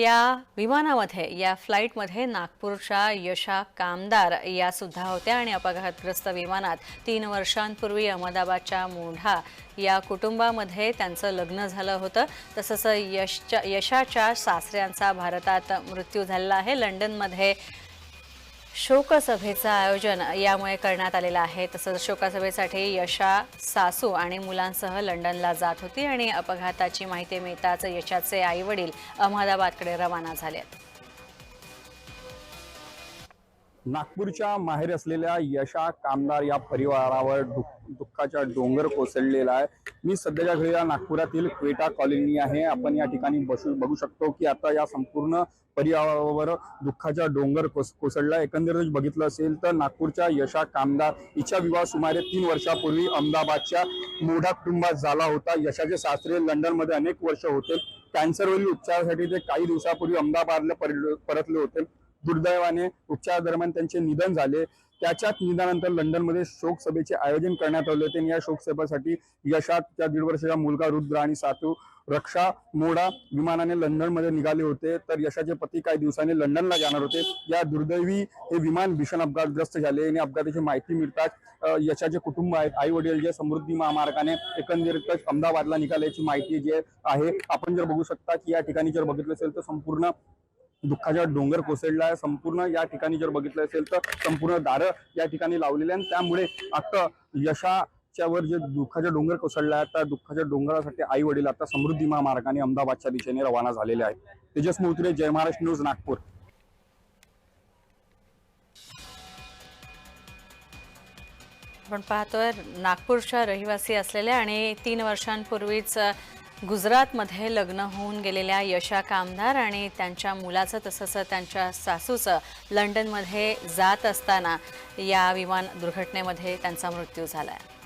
या विमानामध्ये या फ्लाईटमध्ये नागपूरच्या यशा कामदार या सुद्धा होत्या आणि अपघातग्रस्त विमानात तीन वर्षांपूर्वी अहमदाबादच्या मोढा या कुटुंबामध्ये त्यांचं लग्न झालं होतं. तसंच यशच्या यशाच्या सासऱ्यांचा भारतात मृत्यू झालेला आहे. लंडनमध्ये शोकसभेचं आयोजन यामुळे करण्यात आलेलं आहे. तसंच शोकसभेसाठी यशा सासू आणि मुलांसह लंडनला जात होती आणि अपघाताची माहिती मिळताच यशाचे आई वडील अहमदाबादकडे रवाना झाले आहेत. नागपूरच्या माहेर असलेल्या यशा कामदार या परिवारावर दुःख- दुःखाचा डोंगर कोसळलेला आहे. मी सध्याच्या घडीला नागपुरातील क्वेटा कॉलनी आहे. आपण या ठिकाणी बसू बघू शकतो की आता या संपूर्ण परिवारावर दुःखाचा डोंगर कोस कोसळला. एकंदरीत बघितलं असेल तर नागपूरच्या यशा कामदार हिचा विवाह सुमारे तीन वर्षापूर्वी अहमदाबादच्या मोठा कुटुंबात झाला होता. यशाचे सासरे लंडनमध्ये अनेक वर्ष होते. कॅन्सरवरील उपचारासाठी ते काही दिवसापूर्वी अहमदाबादला परतले होते. दुर्दैवाने उपचारादरम्यान त्यांचे निधन झाले. त्याच्याच निधनानंतर लंडनमध्ये शोकसभेचे आयोजन करण्यात आले होते. आणि या शोकसभेसाठी यशात त्या दीड वर्षाचा मुलगा रुद्र आणि सातू रक्षा मोडा विमानाने लंडनमध्ये निघाले होते. तर यशाचे पती काही दिवसांनी लंडनला जाणार होते. या दुर्दैवी हे विमान भीषण अपघातग्रस्त झाले. आणि अपघाताची माहिती मिळताच यशाचे कुटुंब आहेत. आई वडील जे समृद्धी महामार्गाने एकंदरीतच अहमदाबादला निघाल्याची माहिती जी आहे आपण जर बघू शकता की या ठिकाणी जर बघितलं असेल तर संपूर्ण दुःखाचा डोंगर कोसळला आहे. संपूर्ण या ठिकाणी जर बघितलं असेल तर संपूर्ण दारं या ठिकाणी लावलेली आहे आणि त्यामुळे आता यशाच्या वर जे दुःखाचा डोंगर कोसळला आहे त्या दुःखाच्या डोंगरासाठी आई वडील आता समृद्धी महामार्गाने अहमदाबादच्या दिशेने रवाना झालेले आहेत. तेजस मोहतुरे जय महाराष्ट्र न्यूज नागपूर. आपण पाहतोय नागपूरच्या रहिवासी असलेल्या आणि तीन वर्षांपूर्वीच गुजरातमध्ये लग्न होऊन गेलेल्या यशा कामदार आणि त्यांच्या मुलाचं तसंच त्यांच्या सासूचं लंडनमध्ये जात असताना या विमान दुर्घटनेमध्ये त्यांचा मृत्यू झाला आहे